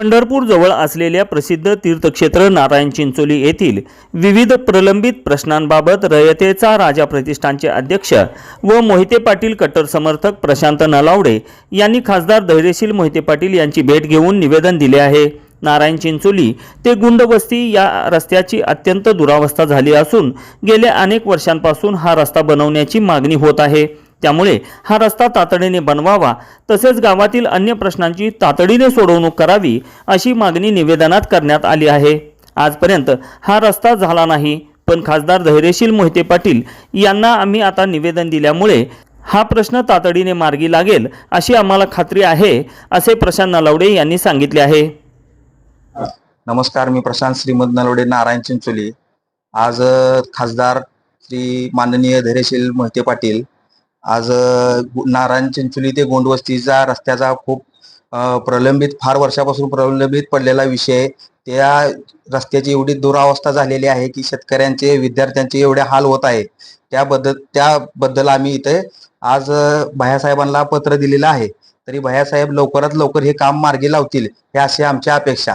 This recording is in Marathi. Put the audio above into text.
पंढरपूर जवळ असलेल्या प्रसिद्ध तीर्थक्षेत्र नारायण चिंचोली येथील विविध प्रलंबित प्रश्नांबाबत रयतेचा राजा प्रतिष्ठानचे अध्यक्ष व मोहिते पाटील कट्टर समर्थक प्रशांत नलावडे यांनी खासदार धैर्यशील मोहिते पाटील यांची भेट घेऊन निवेदन दिले आहे. नारायण चिंचोली ते गुंडवस्ती या रस्त्याची अत्यंत दुरावस्था झाली असून गेल्या अनेक वर्षांपासून हा रस्ता बनवण्याची मागणी होत आहे. त्यामुळे हा रस्ता तातडीने बनवावा तसेच गावातील अन्य प्रश्नांची तातडीने सोडवणूक करावी अशी मागणी निवेदनात करण्यात आली आहे. आजपर्यंत हा रस्ता झाला नाही पण खासदार धैर्यशील मोहिते पाटील यांना आम्ही आता निवेदन दिल्यामुळे हा प्रश्न तातडीने मार्गी लागेल अशी आम्हाला खात्री आहे असे प्रशांत नलावडे यांनी सांगितले आहे. नमस्कार मी प्रशांत श्रीमद नलवडे नारायण चिंचोली. आज खासदार श्री माननीय धैर्यशील मोहिते पाटील आज गु- नारायण चिंचोली ते गोंडवस्तीचा रस्त्याचा खूप प्रलंबित फार वर्षापासून प्रलंबित पडलेला विषय त्या रस्त्याची एवढी दुरावस्था झालेली आहे की शेतकऱ्यांचे विद्यार्थ्यांचे एवढे हाल होत आहे त्याबद्दल त्याबद्दल आम्ही इथे आज अ, भैयासाहेबांना पत्र दिलेलं आहे. तरी भैयासाहेब लवकरात लवकर हे काम मार्गी लावतील हे अशी आमची अपेक्षा